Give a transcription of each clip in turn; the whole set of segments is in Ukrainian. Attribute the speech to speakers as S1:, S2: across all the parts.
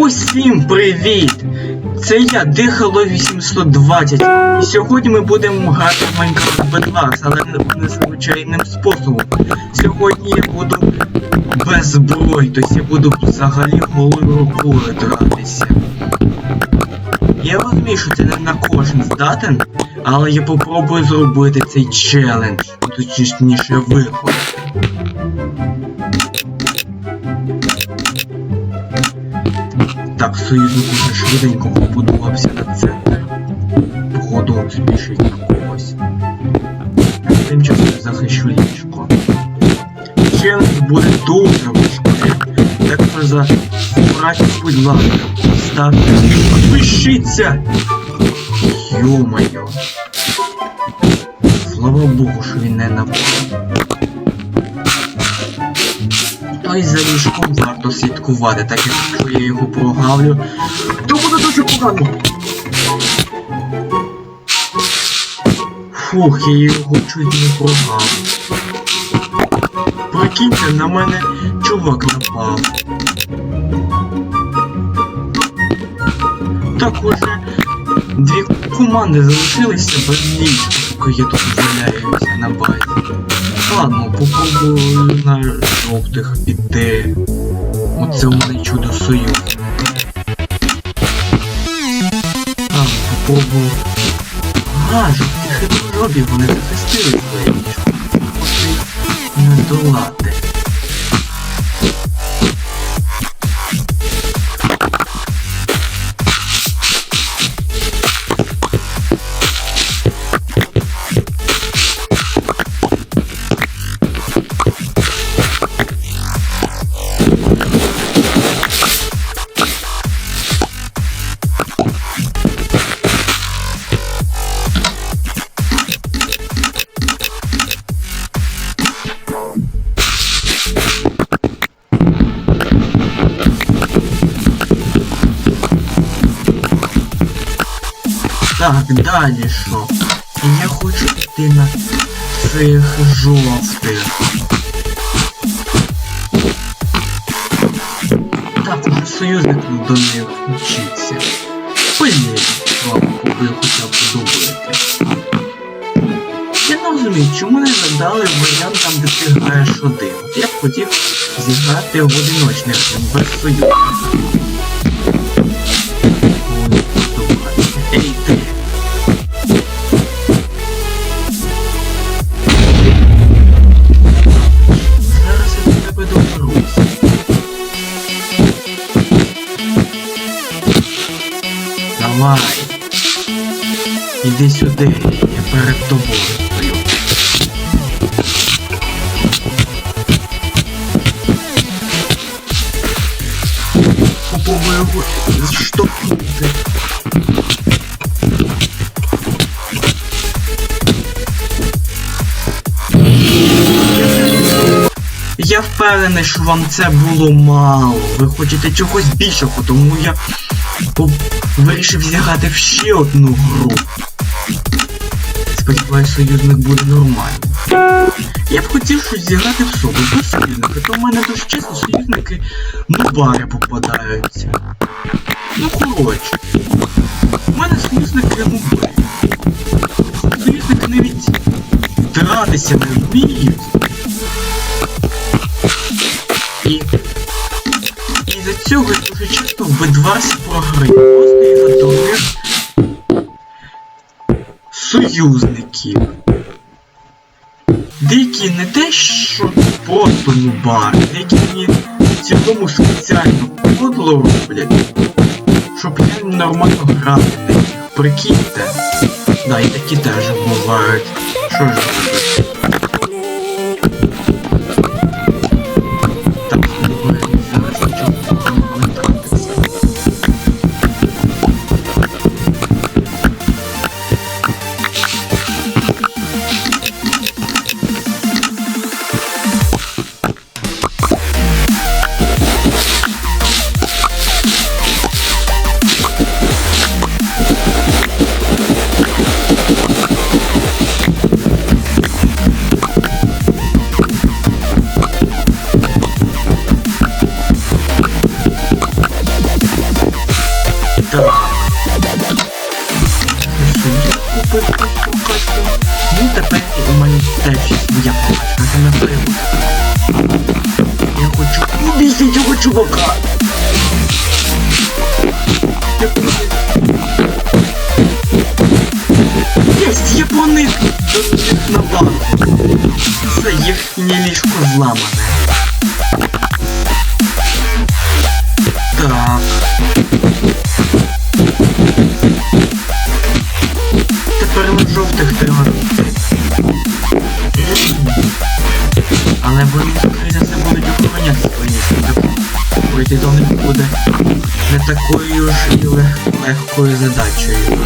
S1: Усім привіт! Це я Дихало 820. І сьогодні ми будемо грати в Minecraft Bedwars, але не- незвичайним способом. Сьогодні я буду без зброї, тобто я буду взагалі голою рукою гратися. Я розумію, що це не на кожен здатен, але я попробую зробити цей челендж, точніше виход. Так, союзник уже швиденько побудувався на центр. Походу спішить на. Тим часом захищу ліжко. Челендж буде дуже важкий. Так що за братів, будь ласка, ставте. Підпишіться! Йо-моє. Слава Богу, що він не напав. Й за ліжком варто слідкувати, так як якщо я його прогавлю, то буде дуже погано. Фух, я його чуть не прогав. Прикиньте, на мене чувак напав. Так уже дві команди залишилися без ліжка, поки я тут валяюся на базі. Ладно, попробую на жовтих піти. Оце мене чудо союз. А, попробую. А, жовті хитрожопі, вони захистили своє ліжко. Не долати. Так, далі що? Я хочу йти на цих жовтих. Так, уже союзник до них вчиться. Блін, слава Богу, хоча б добити. Я не розумію, чому не задали варіант там, де ти граєш один. Я б хотів зіграти в одиночний без союзника. Тобою його зштовхнути. Я впевнений, що вам це було мало. Ви хочете чогось більшого, тому я вирішив зіграти в ще одну гру. Сподіваюсь, союзник буде нормальним. Я б хотів щось зіграти в собі без союзника, то в мене дуже чесно союзники нубари попадаються. Ну коротше. У мене союзники нуби. Союзники навіть дратися не вміють. І і за цього я дуже часто в бедварсі програю. Просто із-за дурних союзників. Деякі не те, що просто нубари, деякі мені цілому спеціально подло роблять, щоб я нормально грати на них. Прикиньте. Да, і такі теж бувають. Що ж робити? Теж своя паличка, це. Я хочу убити цього чувака. Я. Єсть, я на базу. Це їхнє ліжко зламане. Так. further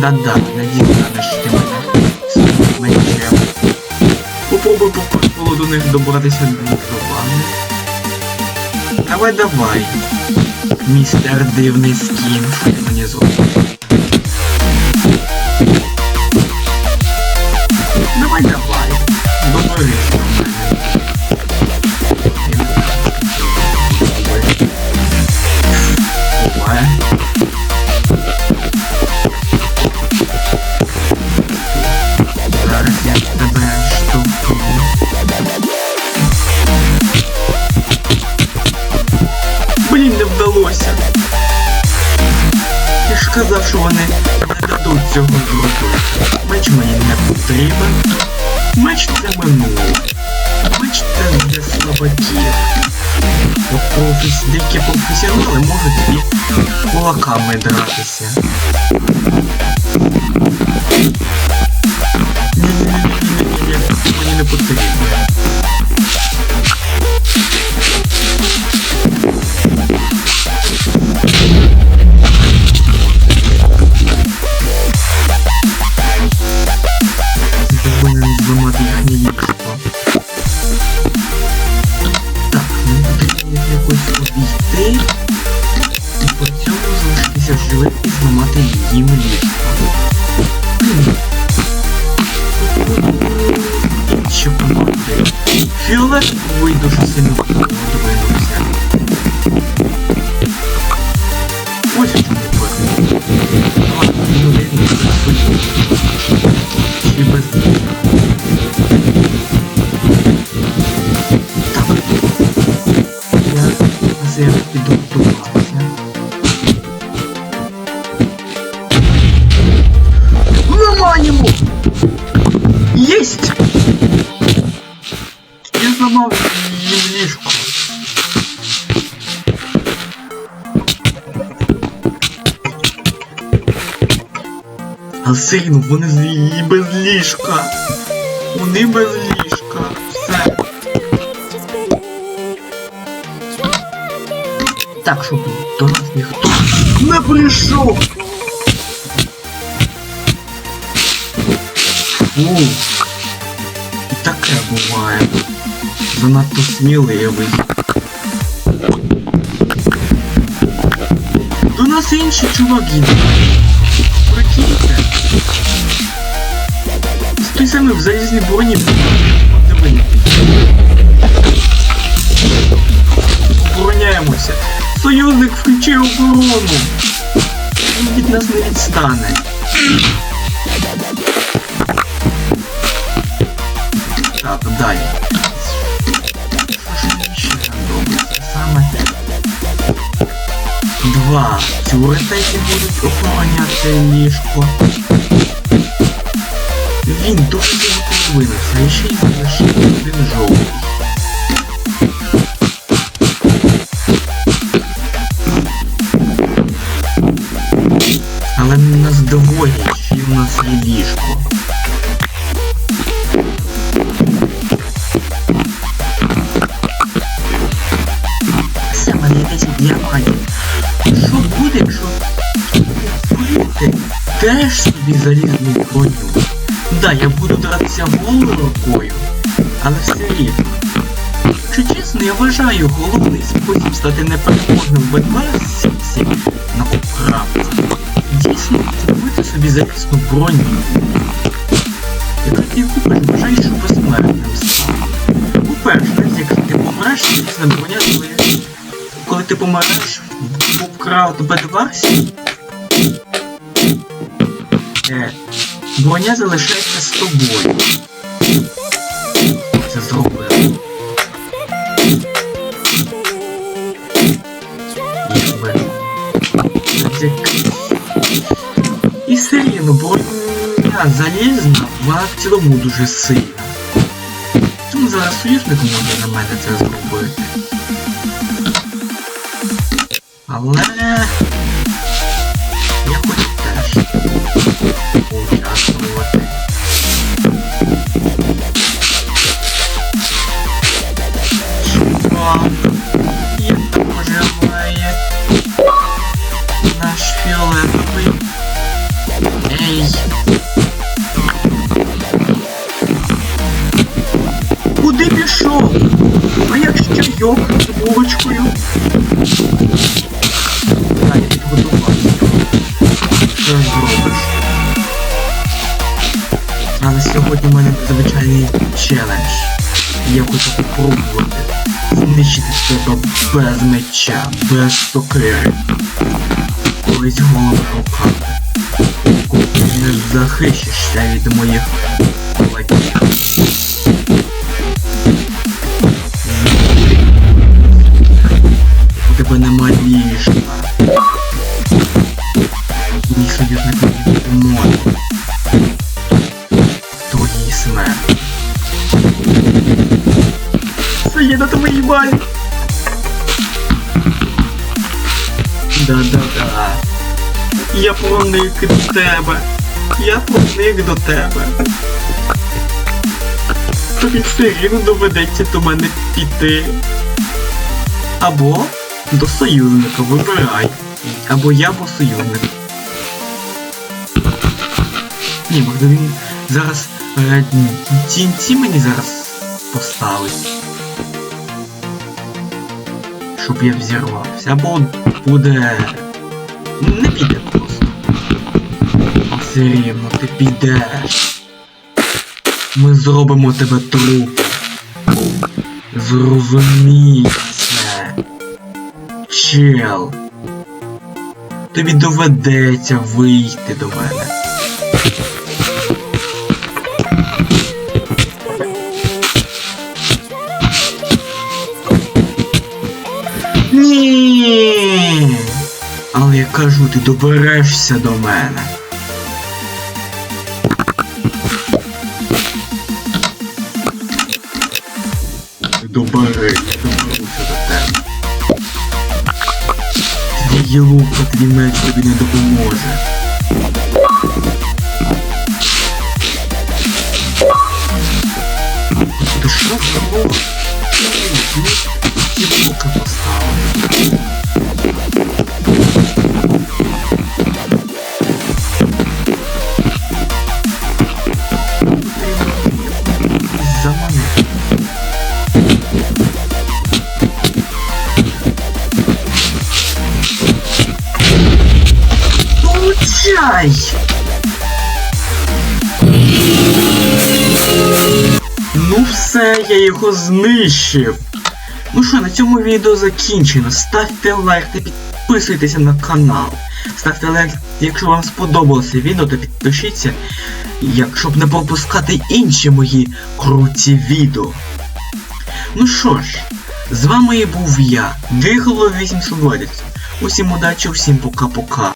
S1: Да-да, надію на що мене мечем. Попробуй було до них добратися до ванни. Давай, давай. Містер дивний скін, мені зробив. Для слабаків. дикі професіонали можуть і кулаками дратися. Мені не потрібно. А сильно вони з без ліжка. Вони без ліжка. Все. Так, щоб до нас ніхто не прийшов. Фу. І таке буває. Занадто сміливий. До нас інші чуваки. З в залізній броні. Обороняємося. Союзник включив оборону. Він від нас не відстане. Так, далі. Два тюретеки будуть охороняти ліжко. Він дуже дуже половина, а ще й лише один жовтий. Але не нас доводять, що в нас є ліжко. Саме дивіться для пані. Що буде, якщо... Теж собі залізну броню. Да, я буду дратися голою рукою, але все рівно. Якщо чесно, я вважаю головний спосіб стати непереможним в бетбасі на поправці. Дійсно, зробити собі залізну броню. Якщо ти купиш, вважаєш, що безсмертним стане. По-перше, якщо ти помреш, залізна броня твоя. Коли ти помреш в Бубкраут Бетварсі, е, броня залишається з тобою. Це. Якби. І все рівно, броня залізна, вона в цілому дуже сильна. Тому зараз союзник може на мене це зробити. Але я хочу Куди пішов? А як ще йог з булочкою? Я підготувався. Що зробиш? Але сьогодні в мене звичайний челендж. Я хочу спробувати знищити тебе без меча, без сокири. Колись голова руками. Коли ти не захищишся від моїх кулаків. У тебе нема ліжка. Мій союзник не допоможе. В твоїй смерті. Це є на твоїй балі. Да-да-да. Я проник до тебе. Я проник до тебе. Тобі все рівно доведеться до мене піти. Або до союзника вибирай. Або я, або союзник. Ні, можливо він зараз е, тінці мені зараз поставить. Щоб я взірвався. Або буде. Не піде рівно ти підеш. Ми зробимо тебе трупом. Зрозумій це. Чел. Тобі доведеться вийти до мене. Ні. Але я кажу, ти доберешся до мене. Доберись, доберуся до тебе. Твій лук, твій меч тобі не допоможе. Ти що зробив? Все, я його знищив. Ну що, на цьому відео закінчено. Ставте лайк та підписуйтеся на канал. Ставте лайк, якщо вам сподобалося відео, то підпишіться, щоб не пропускати інші мої круті відео. Ну що ж, з вами був я, Дихало 820. Усім удачі, усім пока-пока.